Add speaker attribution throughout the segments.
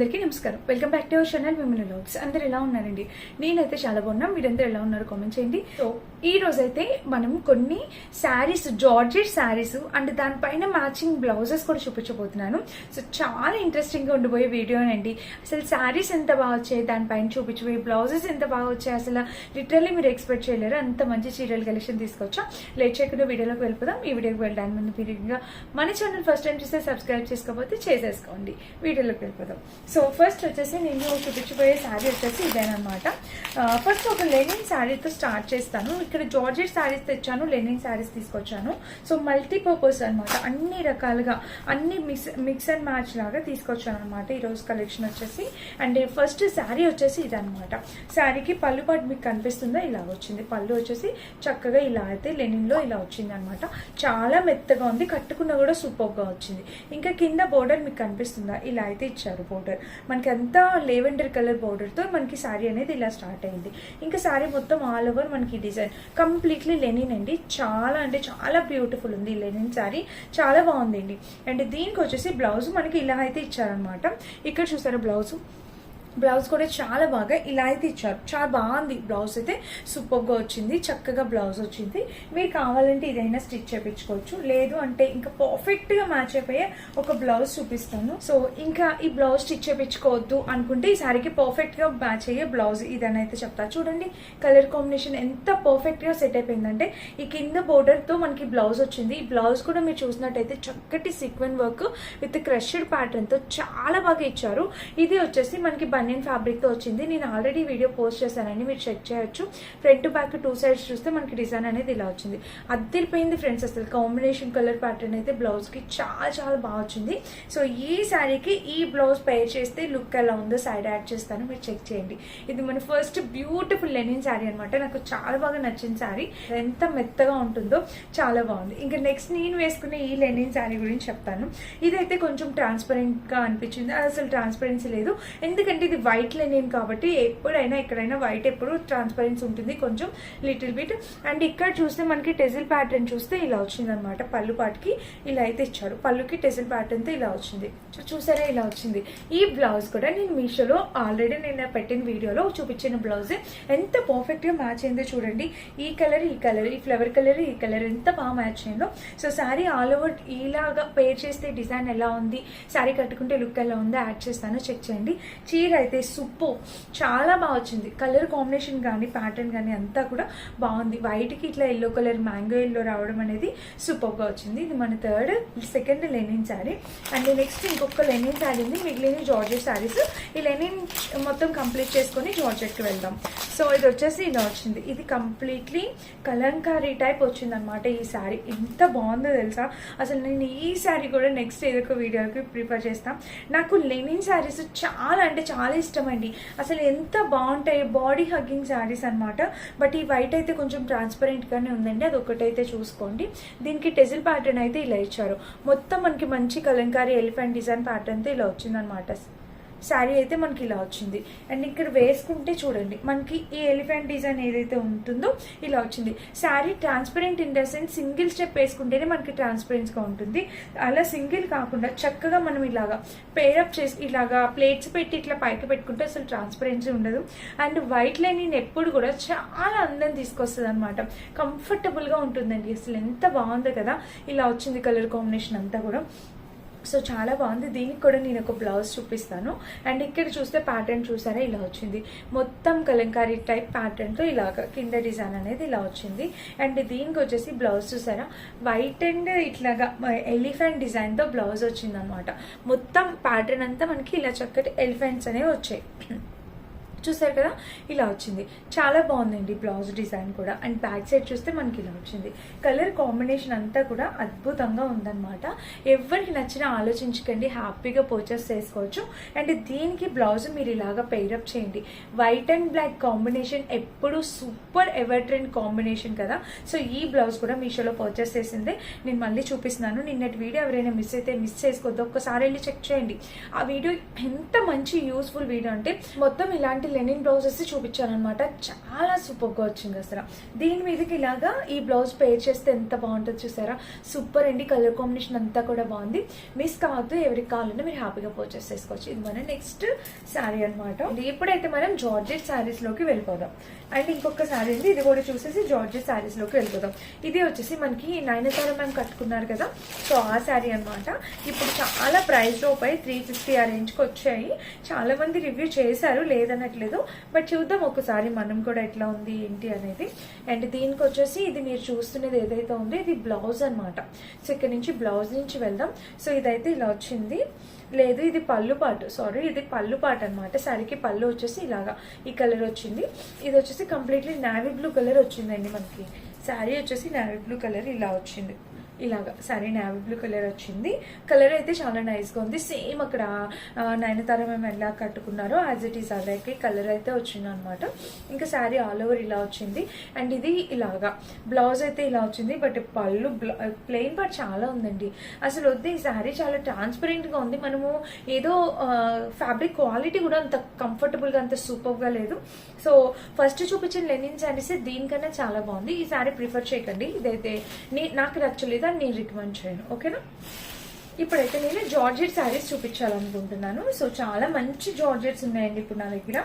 Speaker 1: అందరికీ నమస్కారం. Welcome back to our channel women logs అందరు ఎలా ఉన్నారండి? నేనైతే చాలా బాగున్నాను. మీరందరూ ఎలా ఉన్నారు కామెంట్ చేయండి. సో ఈ రోజైతే మనం కొన్ని శారీస్ జార్జెట్ శారీస్ అండ్ దానిపైన మ్యాచింగ్ బ్లౌజెస్ కూడా చూపించబోతున్నాను. సో చాలా ఇంట్రెస్టింగ్గా ఉండిపోయే వీడియో అండి అసలు శారీస్ ఎంత బాగా వచ్చాయి? దానిపైన చూపించబోయే బ్లౌజెస్ ఎంత బాగా వచ్చాయి? అసలు లిటరల్లీ మీరు ఎక్స్పెక్ట్ చేయలేరు. అంత మంచి చీరల కలెక్షన్ తీసుకొచ్చా లేట్ చేయకుండా వీడియోలోకి వెళ్ళిపోదాం. ఈ వీడియోకి వెళ్ళడానికి ముందు మీరు మన ఛానల్ ఫస్ట్ టైం చూస్తే సబ్స్క్రైబ్ చేసుకోకపోతే చేసేసుకోండి. వీడియోలోకి వెళ్ళిపోదాం. సో ఫస్ట్ వచ్చేసి నేను చూపించబోయే శారీ వచ్చేసి ఇదేనమాట. ఫస్ట్ ఒక లెనిన్ శారీతో స్టార్ట్ చేస్తాను. ఇక్కడ జార్జెట్ శారీస్ తెచ్చాను లెనిన్ శారీస్ తీసుకొచ్చాను. సో మల్టీపర్పస్ అనమాట అన్ని రకాలుగా అన్ని మిక్స్ మిక్స్ అండ్ మ్యాచ్ లాగా తీసుకొచ్చాను అనమాట ఈరోజు కలెక్షన్ వచ్చేసి. అండ్ ఫస్ట్ శారీ వచ్చేసి ఇదనమాట శారీకి పళ్ళు పాటు మీకు కనిపిస్తుందా? ఇలా వచ్చింది. పళ్ళు వచ్చేసి చక్కగా ఇలా అయితే లెనిన్లో ఇలా వచ్చింది అనమాట చాలా మెత్తగా ఉంది. కట్టుకున్న కూడా సూపర్గా వచ్చింది. ఇంకా కింద బోర్డర్ మీకు కనిపిస్తుందా? ఇలా అయితే ఇచ్చారు బోర్డర్ మనకి అంతా లేవెండర్ కలర్ బోర్డర్తో మనకి శారీ అనేది ఇలా స్టార్ట్ అయింది. ఇంకా శారీ మొత్తం ఆల్ ఓవర్ మనకి డిజైన్ కంప్లీట్లీ లెనిన్ అండి. చాలా అంటే చాలా బ్యూటిఫుల్ ఉంది లెనిన్ శారీ చాలా బాగుందండి. అండ్ దీనికి వచ్చేసి బ్లౌజ్ మనకి ఇలా అయితే ఇచ్చారనమాట ఇక్కడ చూసారా బ్లౌజ్ బ్లౌజ్ కూడా చాలా బాగా ఇలా అయితే ఇచ్చారు. చాలా బాగుంది బ్లౌజ్ అయితే. సూపర్గా వచ్చింది. చక్కగా బ్లౌజ్ వచ్చింది. మీరు కావాలంటే ఇదైనా స్టిచ్ చేయించుకోవచ్చు లేదు అంటే ఇంకా పర్ఫెక్ట్గా మ్యాచ్ అయిపోయే ఒక బ్లౌజ్ చూపిస్తాను. సో ఇంకా ఈ బ్లౌజ్ స్టిచ్ చేయించుకోవద్దు అనుకుంటే ఈ సారీకి పర్ఫెక్ట్గా మ్యాచ్ అయ్యే బ్లౌజ్ ఇదని అయితే చెప్తా. చూడండి కలర్ కాంబినేషన్ ఎంత పర్ఫెక్ట్గా సెట్ అయిపోయిందంటే ఈ కింద బోర్డర్తో మనకి బ్లౌజ్ వచ్చింది. ఈ బ్లౌజ్ కూడా మీరు చూసినట్టయితే చక్కటి సీక్వెన్ వర్క్ విత్ క్రషెడ్ ప్యాటర్న్తో చాలా బాగా ఇచ్చారు. ఇది వచ్చేసి మనకి బనియన్ ఫ్యాబ్రిక్తో వచ్చింది. నేను ఆల్రెడీ వీడియో పోస్ట్ చేశానండి మీరు చెక్ చేయొచ్చు. ఫ్రంట్ బ్యాక్ టూ సైడ్స్ చూస్తే మనకి డిజైన్ అనేది ఇలా వచ్చింది. అద్దరిపోయింది ఫ్రెండ్స్ అసలు కాంబినేషన్ కలర్ ప్యాటర్న్ అయితే బ్లౌజ్కి చాలా చాలా బాగా వచ్చింది. సో ఈ శారీకి ఈ బ్లౌజ్ పేర్ చేస్తే లుక్ ఎలా ఉందో సైడ్ యాడ్ చేస్తాను మీరు చెక్ చేయండి. ఇది మన ఫస్ట్ బ్యూటిఫుల్ లెనిన్ శారీ అనమాట నాకు చాలా బాగా నచ్చిన శారీ. ఎంత మెత్తగా ఉంటుందో చాలా బాగుంది. ఇంకా నెక్స్ట్ నేను వేసుకునే ఈ లెనిన్ శారీ గురించి చెప్తాను. ఇదైతే కొంచెం ట్రాన్స్పరెంట్గా అనిపించింది. అసలు ట్రాన్స్పరెన్సీ లేదు. ఎందుకంటే ఇది వైట్ లెనిన్ కాబట్టి ఎప్పుడైనా ఎక్కడైనా వైట్ ఎప్పుడు ట్రాన్స్పరెన్సీ ఉంటుంది. కొంచెం లిటిల్ బిట్ అండ్ ఇక్కడ చూస్తే మనకి టెజిల్ ప్యాటర్న్ చూస్తే ఇలా వచ్చింది అనమాట పళ్ళు పాటికి ఇలా అయితే ఇచ్చారు. పళ్ళుకి టెజిల్ ప్యాటర్న్తో ఇలా వచ్చింది. చూసారా? ఇలా వచ్చింది. ఈ బ్లౌజ్ కూడా నేను మీషోలో ఆల్రెడీ నేను పెట్టిన వీడియోలో చూపించిన బ్లౌజ్ ఎంత పర్ఫెక్ట్గా మ్యాచ్ అయిందో చూడండి. ఈ కలర్ ఈ కలర్ ఈ ఫ్లవర్ కలర్ ఈ కలర్ ఎంత బాగా మ్యాచ్ అయిందో. సో శారీ ఆల్ ఓవర్ ఇలాగా పేర్ చేస్తే డిజైన్ ఎలా ఉంది? శారీ కట్టుకుంటే లుక్ ఎలా ఉందో యాడ్ చేస్తాను. చెక్ చేయండి. చీర అయితే సూపర్ చాలా బాగా వచ్చింది. కలర్ కాంబినేషన్ కానీ ప్యాటర్న్ కానీ అంతా కూడా బాగుంది. వైట్కి ఇట్లా ఎల్లో కలర్ మ్యాంగో ఎల్లో రావడం అనేది సూపర్గా వచ్చింది. ఇది మన third second linen saree and next ఇంకొక లెనిన్ శారీ ఉంది. మిగిలిన జార్జెట్ శారీస్ ఈ లెనిన్ మొత్తం కంప్లీట్ చేసుకొని జార్జెట్కి వెళ్దాం. సో ఇది వచ్చేసి ఇలా వచ్చింది. ఇది కంప్లీట్లీ కలంకారీ టైప్ వచ్చింది అనమాట ఈ శారీ ఎంత బాగుందో తెలుసా? అసలు నేను ఈ శారీ కూడా నెక్స్ట్ ఏదో ఒక వీడియోకి ప్రిఫర్ చేస్తాను నాకు లెనిన్ శారీస్ చాలా అంటే చాలా చాలా ఇష్టం అండి అసలు ఎంత బాగుంటాయి బాడీ హగ్గింగ్ శారీస్ అనమాట బట్ ఈ వైట్ అయితే కొంచెం ట్రాన్స్పరెంట్గానే ఉందండి. అది ఒకటైతే చూసుకోండి. దీనికి టెజిల్ ప్యాటర్న్ అయితే ఇలా ఇచ్చారు. మొత్తం మనకి మంచి కలంకారీ ఎలిఫెంట్ డిజైన్ ప్యాటర్న్తో ఇలా వచ్చిందనమాట శారీ అయితే మనకి ఇలా వచ్చింది. అండ్ ఇక్కడ వేసుకుంటే చూడండి మనకి ఈ ఎలిఫెంట్ డిజైన్ ఏదైతే ఉంటుందో ఇలా వచ్చింది. Saree transparent in the sense single step వేసుకుంటేనే మనకి ట్రాన్స్పరెన్స్గా ఉంటుంది. అలా సింగిల్ కాకుండా చక్కగా మనం ఇలాగా పేరప్ చేసి ఇలాగా ప్లేట్స్ పెట్టి ఇట్లా పైకి పెట్టుకుంటే అసలు ట్రాన్స్పరెన్సీ ఉండదు. అండ్ వైట్ లైన్ ఎప్పుడు కూడా చాలా అందం తీసుకొస్తుంది అనమాట కంఫర్టబుల్గా ఉంటుందండి. అసలు ఎంత బాగుందో కదా. ఇలా వచ్చింది కలర్ కాంబినేషన్ అంతా కూడా. సో చాలా బాగుంది. దీనికి కూడా నేను ఒక బ్లౌజ్ చూపిస్తాను. అండ్ ఇక్కడ చూస్తే ప్యాటర్న్ చూసారా? ఇలా వచ్చింది. మొత్తం కలంకారీ టైప్ ప్యాటర్న్తో ఇలాగ కింద డిజైన్ అనేది ఇలా వచ్చింది. అండ్ దీనికి వచ్చేసి బ్లౌజ్ చూసారా? వైట్ అండ్ ఇట్లాగా ఎలిఫెంట్ డిజైన్తో బ్లౌజ్ వచ్చిందనమాట మొత్తం ప్యాటర్న్ అంతా మనకి ఇలా చక్కటి ఎలిఫెంట్స్ అనేవి వచ్చాయి. చూసారు కదా? ఇలా వచ్చింది. చాలా బాగుందండి బ్లౌజ్ డిజైన్ కూడా. అండ్ బ్యాక్ సైడ్ చూస్తే మనకి ఇలా వచ్చింది. కలర్ కాంబినేషన్ అంతా కూడా అద్భుతంగా ఉందన్నమాట. ఎవరికి నచ్చినా ఆలోచించకండి. హ్యాపీగా పర్చేస్ చేసుకోవచ్చు. అండ్ దీనికి బ్లౌజ్ మీరు ఇలాగా పెయిరప్ చేయండి. వైట్ అండ్ బ్లాక్ కాంబినేషన్ ఎప్పుడు సూపర్ ఎవర్ ట్రెండ్ కాంబినేషన్ కదా? సో ఈ బ్లౌజ్ కూడా మీషోలో పర్చేస్ చేసిందే. నేను మళ్ళీ చూపిస్తున్నాను. నిన్నటి వీడియో ఎవరైనా మిస్ అయితే మిస్ చేసుకోవద్దు. ఒక్కసారి వెళ్ళి చెక్ చేయండి. ఆ వీడియో ఎంత మంచి యూస్ఫుల్ వీడియో అంటే మొత్తం ఇలాంటి లెనిన్ బ్లౌజెస్ చూపించాను అనమాట చాలా సూపర్గా వచ్చింది అసలు. దీని మీదకి ఇలాగా ఈ బ్లౌజ్ పేర్ చేస్తే ఎంత బాగుంటుంది చూసారా? సూపర్ అండి కలర్ కాంబినేషన్ అంతా కూడా బాగుంది. మిస్ కావద్దు ఎవరికి కావాలంటే మీరు హ్యాపీగా పర్చేస్ చేసుకోవచ్చు. ఇది మన నెక్స్ట్ శారీ అనమాట ఇప్పుడైతే మనం జార్జెట్ శారీస్లోకి వెళ్ళిపోదాం. అండ్ ఇంకొక శారీ ఉంది ఇది కూడా చూసేసి జార్జెట్ శారీస్లోకి వెళ్ళిపోదాం. ఇది వచ్చేసి మనకి నైనతార మ్యామ్ కట్టుకున్నారు కదా. సో ఆ శారీ అన్నమాట. ఇప్పుడు చాలా ప్రైస్ లోపై త్రీ ఫిఫ్టీ ఆ రేంజ్కి వచ్చాయి. చాలా మంది రివ్యూ చేశారు లేదనట్లేదు బట్ చూద్దాం ఒకసారి మనం కూడా ఎట్లా ఉంది ఏంటి అనేది. అండ్ దీనికి వచ్చేసి ఇది మీరు చూస్తున్నది ఏదైతే ఉందో ఇది బ్లౌజ్ అనమాట సో ఇక్కడ నుంచి బ్లౌజ్ నుంచి వెళ్దాం. సో ఇదైతే ఇలా వచ్చింది. లేదు ఇది పళ్ళు పాటు. సారీ ఇది పళ్ళు పాటు అనమాట శారీకి పళ్ళు వచ్చేసి ఇలాగా ఈ కలర్ వచ్చింది. ఇది వచ్చేసి కంప్లీట్లీ నావీ బ్లూ కలర్ వచ్చిందండి మనకి. శారీ వచ్చేసి నావీ బ్లూ కలర్ ఇలా వచ్చింది. ఇలాగా శారీ నావీ బ్లూ కలర్ వచ్చింది. కలర్ అయితే చాలా నైస్గా ఉంది. సేమ్ అక్కడ నయనతార మేము ఎలా కట్టుకున్నారో యాజ్ ఇట్ ఈస్ అలాగే కలర్ అయితే వచ్చింది అనమాట ఇంకా శారీ ఆల్ ఓవర్ ఇలా వచ్చింది. అండ్ ఇది ఇలాగా బ్లౌజ్ అయితే ఇలా వచ్చింది బట్ పళ్ళు ప్లెయిన్ పార్ట్ చాలా ఉందండి. అసలు వద్దు ఈ శారీ చాలా ట్రాన్స్పరెంట్గా ఉంది. మనము ఏదో ఫ్యాబ్రిక్ క్వాలిటీ కూడా అంత కంఫర్టబుల్గా అంత సూపర్గా లేదు. సో ఫస్ట్ చూపించిన లెనిన్ శారీస్ దీనికన్నా చాలా బాగుంది. ఈ శారీ ప్రిఫర్ చేయకండి. ఇదైతే నాకు నచ్చలేదు కూడా నేను రికమెండ్ చేయను ఓకేనా ఇప్పుడైతే నేను జార్జెట్ శారీస్ చూపించాలనుకుంటున్నాను. సో చాలా మంచి జార్జెట్స్ ఉన్నాయండి ఇప్పుడు నా దగ్గర.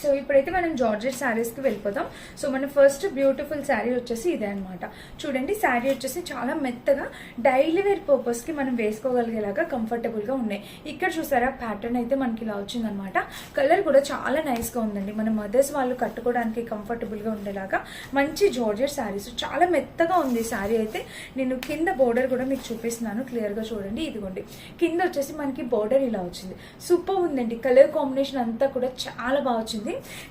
Speaker 1: సో ఇప్పుడైతే మనం జార్జెట్ శారీస్కి వెళ్ళిపోదాం. సో మన ఫస్ట్ బ్యూటిఫుల్ శారీ వచ్చేసి ఇదే అనమాట చూడండి శారీ వచ్చేసి చాలా మెత్తగా డైలీ వేర్ పర్పస్కి మనం వేసుకోగలిగేలాగా కంఫర్టబుల్గా ఉన్నాయి. ఇక్కడ చూసారా ప్యాటర్న్ అయితే మనకి ఇలా వచ్చిందనమాట కలర్ కూడా చాలా నైస్గా ఉందండి. మన మదర్స్ వాళ్ళు కట్టుకోవడానికి కంఫర్టబుల్గా ఉండేలాగా మంచి జార్జెట్ శారీస్. చాలా మెత్తగా ఉంది శారీ అయితే. నేను కింద బోర్డర్ కూడా మీకు చూపిస్తున్నాను క్లియర్గా చూడండి. ఇదిగోండి కింద వచ్చేసి మనకి బోర్డర్ ఇలా వచ్చింది. సూపర్ ఉందండి. కలర్ కాంబినేషన్ అంతా కూడా చాలా బాగా వచ్చింది.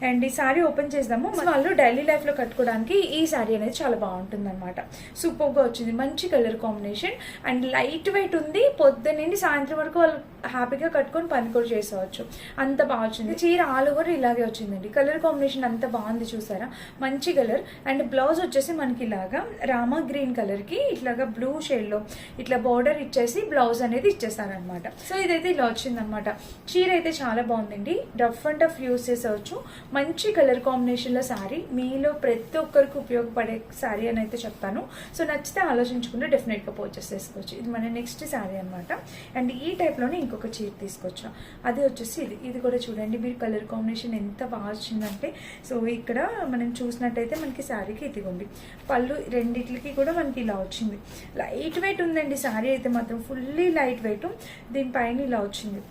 Speaker 1: అండ్ ఈ సారీ ఓపెన్ చేద్దాము. వాళ్ళు డైలీ లైఫ్లో కట్టుకోవడానికి ఈ శారీ అనేది చాలా బాగుంటుంది అనమాట సూపర్గా వచ్చింది. మంచి colour combination and light weight ఉంది. పొద్దున్నండి సాయంత్రం వరకు వాళ్ళు హ్యాపీగా కట్టుకొని పని కూడా చేసేవచ్చు. అంత బాగా వచ్చింది. చీర ఆల్ ఓవర్ ఇలాగే వచ్చిందండి. కలర్ కాంబినేషన్ అంత బాగుంది చూసారా? మంచి కలర్ అండ్ బ్లౌజ్ వచ్చేసి మనకి ఇలాగా రామా గ్రీన్ కలర్కి ఇట్లాగా బ్లూ షేడ్లో ఇట్లా బోర్డర్ ఇచ్చేసి బ్లౌజ్ అనేది ఇచ్చేస్తారనమాట సో ఇదైతే ఇలా వచ్చిందనమాట చీర అయితే చాలా బాగుందండి. డఫ్ అండ్ టఫ్ యూస్ చేసేవచ్చు మంచి కలర్ కాంబినేషన్లో శారీ మీలో ప్రతి ఒక్కరికి ఉపయోగపడే శారీ అని అయితే చెప్తాను. సో నచ్చితే ఆలోచించుకుంటే డెఫినెట్గా పర్చేస్ చేసుకోవచ్చు. ఇది మన నెక్స్ట్ శారీ అనమాట అండ్ ఈ టైప్లోనే ఇంకొక చీర తీసుకొచ్చాం. అది వచ్చేసి ఇది. ఇది కూడా చూడండి మీరు కలర్ కాంబినేషన్ ఎంత బాగా వచ్చిందంటే సో ఇక్కడ మనం చూసినట్టయితే మనకి శారీకి ఇదిగోండి. పళ్ళు రెండిట్లకి కూడా మనకి ఇలా వచ్చింది. లైట్ వెయిట్ ఉందండి శారీ అయితే మాత్రం ఫుల్లీ లైట్ వెయిట్. దీనిపైన ఇలా వచ్చింది.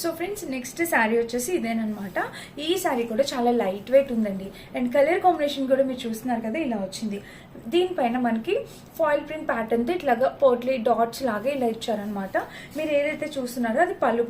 Speaker 1: సో ఫ్రెండ్స్ నెక్స్ట్ శారీ వచ్చేసి ఇదేనమాట ఈ శారీ కూడా చాలా లైట్ వెయిట్ ఉందండి. అండ్ కలర్ కాంబినేషన్ కూడా మీరు చూస్తున్నారు కదా ఇలా వచ్చింది. దీనిపైన మనకి ఫాయిల్ ప్రింట్ ప్యాటర్న్తో ఇట్లాగా పోర్ట్లీ డాట్స్ లాగా ఇలా ఇచ్చారనమాట మీరు ఏదైతే చూస్తున్నారో అది పళ్ళు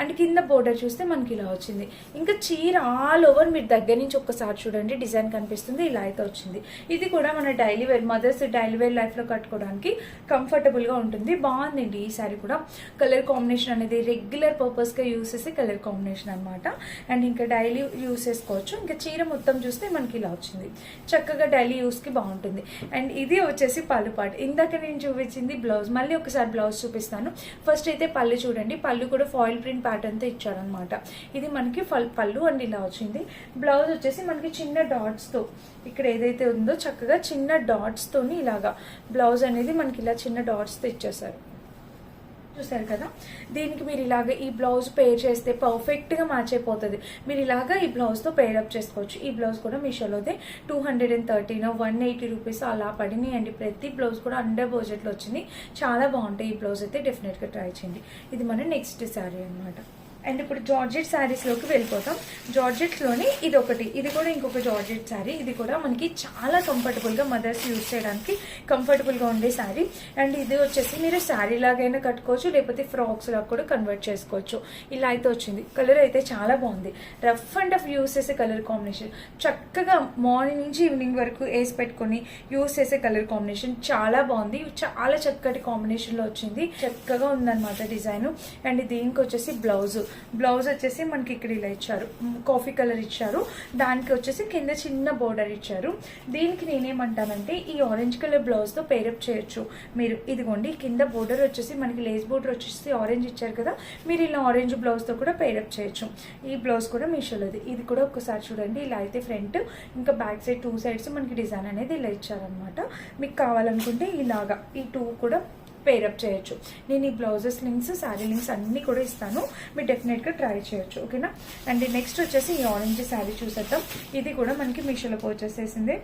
Speaker 1: అండ్ కింద బోర్డర్ చూస్తే మనకి ఇలా వచ్చింది. ఇంకా చీర ఆల్ ఓవర్ మీరు దగ్గర నుంచి ఒక్కసారి చూడండి డిజైన్ కనిపిస్తుంది ఇలా అయితే వచ్చింది. ఇది కూడా మన daily wear mothers daily wear లైఫ్లో కట్టుకోవడానికి కంఫర్టబుల్గా ఉంటుంది. బాగుందండి ఈ సారీ కూడా. కలర్ కాంబినేషన్ అనేది రెగ్యులర్ పర్పస్గా యూస్ చేసే కలర్ కాంబినేషన్ అనమాట అండ్ ఇంకా డైలీ యూస్ చేసుకోవచ్చు ఇంకా చీర మొత్తం చూస్తే మనకి ఇలా వచ్చింది. చక్కగా డైలీ యూస్కి బాగుంటుంది. అండ్ ఇది వచ్చేసి పళ్ళు పాటు. ఇందాక నేను చూపించింది బ్లౌజ్ మళ్ళీ ఒకసారి బ్లౌజ్ చూపిస్తాను. ఫస్ట్ అయితే పళ్ళు చూడండి. పళ్ళు కూడా ఫాయిల్ ప్రింట్ ప్యాటర్న్తో ఇచ్చారనమాట ఇది మనకి పళ్ళు అండ్ ఇలా వచ్చింది. బ్లౌజ్ వచ్చేసి మనకి చిన్న డాట్స్తో ఇక్కడ ఏదైతే ఉందో చక్కగా చిన్న డాట్స్తోని ఇలాగా బ్లౌజ్ అనేది మనకి ఇలా చిన్న డాట్స్తో ఇచ్చేసారు చూసారు కదా? దీనికి మీరు ఇలాగ ఈ బ్లౌజ్ పేర్ చేస్తే పర్ఫెక్ట్గా మ్యాచ్ అయిపోతుంది. మీరు ఇలాగ ఈ బ్లౌజ్తో పేరప్ చేసుకోవచ్చు. ఈ బ్లౌజ్ కూడా మీషోలోదే two hundred and thirteen one eighty rupees అలా పడినాయండి. ప్రతి బ్లౌజ్ కూడా అండర్ బడ్జెట్లో వచ్చింది. చాలా బాగుంటాయి ఈ బ్లౌజ్ అయితే డెఫినెట్గా ట్రై చేయండి. ఇది మన నెక్స్ట్ శారీ అన్నమాట. అండ్ ఇప్పుడు జార్జెట్ శారీస్లోకి వెళ్ళిపోతాం. జార్జెట్లోని ఇది ఒకటి ఇది కూడా ఇంకొక జార్జెట్ శారీ. ఇది కూడా మనకి చాలా కంఫర్టబుల్గా మదర్స్ యూజ్ చేయడానికి కంఫర్టబుల్గా ఉండే శారీ. అండ్ ఇది వచ్చేసి మీరు శారీ లాగైనా కట్టుకోవచ్చు లేకపోతే ఫ్రాక్స్ లాగా కూడా కన్వర్ట్ చేసుకోవచ్చు. ఇలా అయితే వచ్చింది. కలర్ అయితే చాలా బాగుంది. రఫ్ అండ్ టఫ్ యూస్ చేసే కలర్ కాంబినేషన్ చక్కగా మార్నింగ్ నుంచి ఈవినింగ్ వరకు వేసి పెట్టుకొని యూస్ చేసే కలర్ కాంబినేషన్ చాలా బాగుంది. చాలా చక్కటి కాంబినేషన్లో వచ్చింది. చక్కగా ఉందన్నమాట డిజైన్ అండ్ దీనికి వచ్చేసి బ్లౌజ్ బ్లౌజ్ వచ్చేసి మనకి ఇక్కడ ఇలా ఇచ్చారు. కాఫీ కలర్ ఇచ్చారు. దానికి వచ్చేసి కింద చిన్న బోర్డర్ ఇచ్చారు. దీనికి నేనేమంటానంటే ఈ ఆరెంజ్ కలర్ బ్లౌజ్తో పేరప్ చేయొచ్చు. మీరు ఇదిగోండి కింద బోర్డర్ వచ్చేసి మనకి లేస్ బోర్డర్ వచ్చేసి ఆరెంజ్ ఇచ్చారు కదా మీరు ఇలా ఆరెంజ్ బ్లౌజ్తో కూడా పేరప్ చేయొచ్చు. ఈ బ్లౌజ్ కూడా మీషోలోది. ఇది కూడా ఒక్కసారి చూడండి ఇలా అయితే ఫ్రంట్ ఇంకా బ్యాక్ సైడ్ టూ సైడ్స్ మనకి డిజైన్ అనేది ఇలా ఇచ్చారనమాట మీకు కావాలనుకుంటే ఇలాగా ఈ టూ కూడా పేరప్ చేయొచ్చు. నేను ఈ బ్లౌజెస్ లింక్స్ శారీ లింక్స్ అన్నీ కూడా ఇస్తాను. మీరు డెఫినెట్గా ట్రై చేయొచ్చు ఓకేనా? అండ్ నెక్స్ట్ వచ్చేసి ఈ ఆరెంజ్ శారీ చూసేద్దాం. ఇది కూడా మనకి మీషోలో వచ్చేసేసింది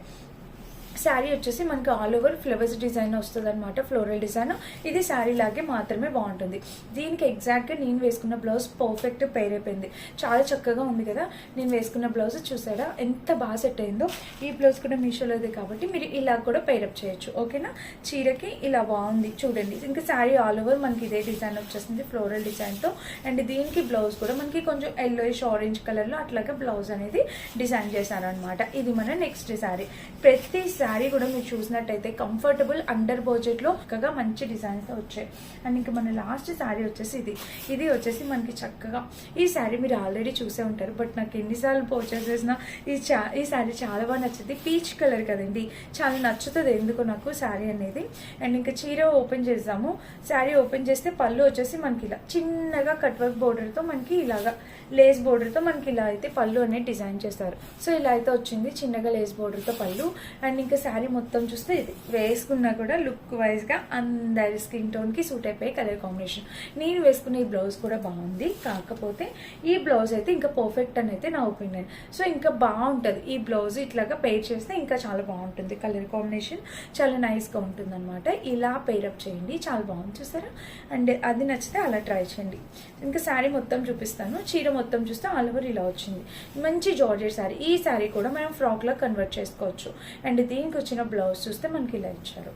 Speaker 1: శారీ వచ్చేసి మనకి ఆల్ ఓవర్ ఫ్లవర్స్ డిజైన్ వస్తుంది అనమాట ఫ్లోరల్ డిజైన్ ఇది శారీ లాగే మాత్రమే బాగుంటుంది. దీనికి ఎగ్జాక్ట్గా నేను వేసుకున్న బ్లౌజ్ పర్ఫెక్ట్ పేర్ అయిపోయింది. చాలా చక్కగా ఉంది కదా? నేను వేసుకున్న బ్లౌజ్ చూసారా? ఎంత బాగా సెట్ అయిందో. ఈ బ్లౌజ్ కూడా మీషోలోది కాబట్టి మీరు ఇలా కూడా పేరప్ చేయొచ్చు. ఓకేనా చీరకి ఇలా బాగుంది. చూడండి. ఇంకా శారీ ఆల్ ఓవర్ మనకి ఇదే డిజైన్ వచ్చేసింది ఫ్లోరల్ డిజైన్తో అండ్ దీనికి బ్లౌజ్ కూడా మనకి కొంచెం ఎల్లోయిష్ ఆరెంజ్ కలర్లో అట్లాగే బ్లౌజ్ అనేది డిజైన్ చేశారనమాట ఇది మన నెక్స్ట్ శారీ. ప్రతి శారీ కూడా మీరు చూసినట్టయితే కంఫర్టబుల్ అండర్ బడ్జెట్లో చక్కగా మంచి డిజైన్స్ వచ్చాయి. అండ్ ఇంకా మన లాస్ట్ శారీ వచ్చేసి ఇది. ఇది వచ్చేసి మనకి చక్కగా ఈ శారీ మీరు ఆల్రెడీ చూసే ఉంటారు. బట్ నాకు ఎన్నిసార్లు పర్చేస్ చేసినా ఈ చా ఈ శారీ చాలా బాగా నచ్చింది. పీచ్ కలర్ కదండి. చాలా నచ్చుతుంది ఎందుకు నాకు శారీ అనేది. అండ్ ఇంకా చీర ఓపెన్ చేద్దాము. శారీ ఓపెన్ చేస్తే పళ్ళు వచ్చేసి మనకి ఇలా చిన్నగా కట్ వర్క్ బోర్డర్తో మనకి ఇలాగా లేస్ బోర్డర్తో మనకి ఇలా అయితే పళ్ళు అనేది డిజైన్ చేస్తారు. సో ఇలా అయితే వచ్చింది చిన్నగా లేస్ బోర్డర్తో పళ్ళు. అండ్ ఇంకా శారీ మొత్తం చూస్తే ఇది వేసుకున్నా కూడా లుక్ వైజ్గా అందరి స్కిన్ టోన్కి సూట్ అయిపోయే కలర్ కాంబినేషన్ నేను వేసుకున్న ఈ బ్లౌజ్ కూడా బాగుంది. కాకపోతే ఈ బ్లౌజ్ అయితే ఇంకా పర్ఫెక్ట్ అని అయితే నా ఒపీనియన్ సో ఇంకా బాగుంటుంది. ఈ బ్లౌజ్ ఇట్లాగా పేర్ చేస్తే ఇంకా చాలా బాగుంటుంది కలర్ కాంబినేషన్ చాలా నైస్గా ఉంటుంది అనమాట ఇలా పేరప్ చేయండి. చాలా బాగుంది. చూసారా? అండ్ అది నచ్చితే అలా ట్రై చేయండి. ఇంకా శారీ మొత్తం చూపిస్తాను. చీర మొత్తం చూస్తే ఆల్ ఓవర్ ఇలా వచ్చింది. మంచి జార్జెట్ శారీ ఈ శారీ కూడా మనం ఫ్రాక్లో కన్వర్ట్ చేసుకోవచ్చు. అండ్ దీనికి వచ్చిన బ్లౌజ్ చూస్తే మనకి ఇలా ఇచ్చారు.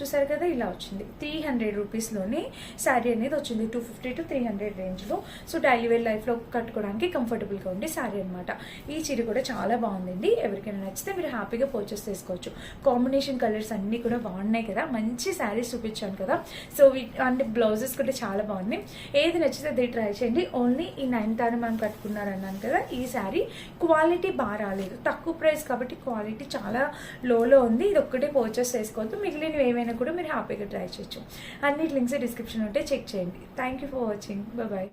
Speaker 1: చూసారు కదా ఇలా వచ్చింది. త్రీ హండ్రెడ్ రూపీస్లోనే శారీ అనేది వచ్చింది. Two fifty to three hundred రేంజ్లో సో డైలీ వేర్ లైఫ్లో కట్టుకోవడానికి కంఫర్టబుల్గా ఉండే శారీ అనమాట ఈ చీర కూడా చాలా బాగుందండి. ఎవరికైనా నచ్చితే మీరు హ్యాపీగా పర్చేస్ చేసుకోవచ్చు. కాంబినేషన్ కలర్స్ అన్నీ కూడా బాగున్నాయి కదా. మంచి శారీస్ చూపించాను కదా. సో అంటే బ్లౌజెస్ కూడా చాలా బాగున్నాయి. ఏది నచ్చితే అది ట్రై చేయండి. ఓన్లీ ఈ నైన్ తాను మనం కట్టుకున్నారన్నాను కదా ఈ శారీ క్వాలిటీ బాగా రాలేదు. తక్కువ ప్రైస్ కాబట్టి క్వాలిటీ చాలా లోలో ఉంది. ఇది ఒక్కటే పర్చేస్ చేసుకోవద్దు. మిగిలినవి ఏమైనా కూడా మీరు హ్యాపీగా ట్రై చేయొచ్చు. అన్ని లింక్స్ డిస్క్రిప్షన్ ఉంటే చెక్ చేయండి. Thank you for watching bye